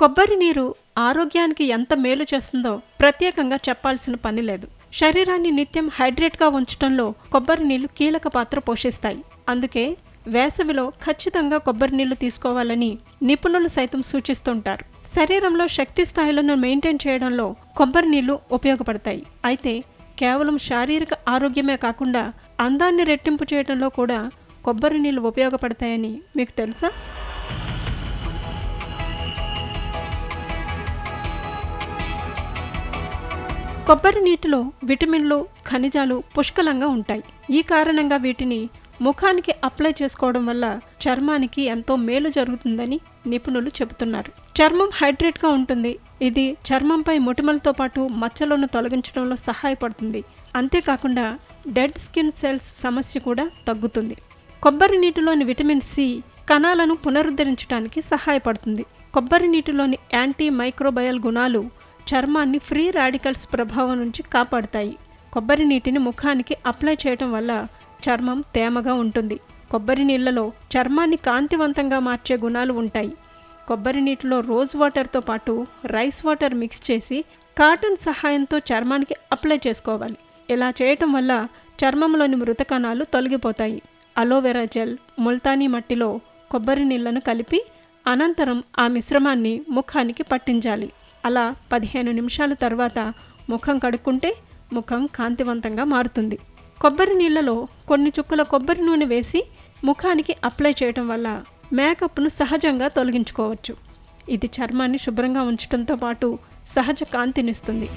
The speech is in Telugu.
కొబ్బరి నీరు ఆరోగ్యానికి ఎంత మేలు చేస్తుందో ప్రత్యేకంగా చెప్పాల్సిన పని లేదు. శరీరాన్ని నిత్యం హైడ్రేట్గా ఉంచడంలో కొబ్బరి నీళ్ళు కీలక పాత్ర పోషిస్తాయి. అందుకే వేసవిలో ఖచ్చితంగా కొబ్బరి నీళ్ళు తీసుకోవాలని నిపుణులు సైతం సూచిస్తుంటారు. శరీరంలో శక్తి స్థాయిలను మెయింటైన్ చేయడంలో కొబ్బరి నీళ్ళు ఉపయోగపడతాయి. అయితే కేవలం శారీరక ఆరోగ్యమే కాకుండా అందాన్ని రెట్టింపు చేయడంలో కూడా కొబ్బరి నీళ్ళు ఉపయోగపడతాయని మీకు తెలుసా? కొబ్బరి నీటిలో విటమిన్లు ఖనిజాలు పుష్కలంగా ఉంటాయి. ఈ కారణంగా వీటిని ముఖానికి అప్లై చేసుకోవడం వల్ల చర్మానికి ఎంతో మేలు జరుగుతుందని నిపుణులు చెబుతున్నారు. చర్మం హైడ్రేట్గా ఉంటుంది. ఇది చర్మంపై మొటిమలతో పాటు మచ్చలను తొలగించడంలో సహాయపడుతుంది. అంతేకాకుండా డెడ్ స్కిన్ సెల్స్ సమస్య కూడా తగ్గుతుంది. కొబ్బరి నీటిలోని విటమిన్ సి కణాలను పునరుద్ధరించడానికి సహాయపడుతుంది. కొబ్బరి నీటిలోని యాంటీ మైక్రోబయల్ గుణాలు చర్మాన్ని ఫ్రీ రాడికల్స్ ప్రభావం నుంచి కాపాడుతాయి. కొబ్బరి నీటిని ముఖానికి అప్లై చేయటం వల్ల చర్మం తేమగా ఉంటుంది. కొబ్బరి నీళ్ళలో చర్మాన్ని కాంతివంతంగా మార్చే గుణాలు ఉంటాయి. కొబ్బరి నీటిలో రోజ్ వాటర్తో పాటు రైస్ వాటర్ మిక్స్ చేసి కాటన్ సహాయంతో చర్మానికి అప్లై చేసుకోవాలి. ఇలా చేయటం వల్ల చర్మంలోని మృత కణాలు తొలగిపోతాయి. అలోవెరా జెల్ ముల్తానీ మట్టిలో కొబ్బరి నీళ్ళను కలిపి అనంతరం ఆ మిశ్రమాన్ని ముఖానికి పట్టించాలి. అలా పదిహేను నిమిషాల తర్వాత ముఖం కడుక్కుంటే ముఖం కాంతివంతంగా మారుతుంది. కొబ్బరి నీళ్ళలో కొన్ని చుక్కల కొబ్బరి నూనె వేసి ముఖానికి అప్లై చేయటం వల్ల మేకప్ను సహజంగా తొలగించుకోవచ్చు. ఇది చర్మాన్ని శుభ్రంగా ఉంచడంతో పాటు సహజ కాంతినిస్తుంది.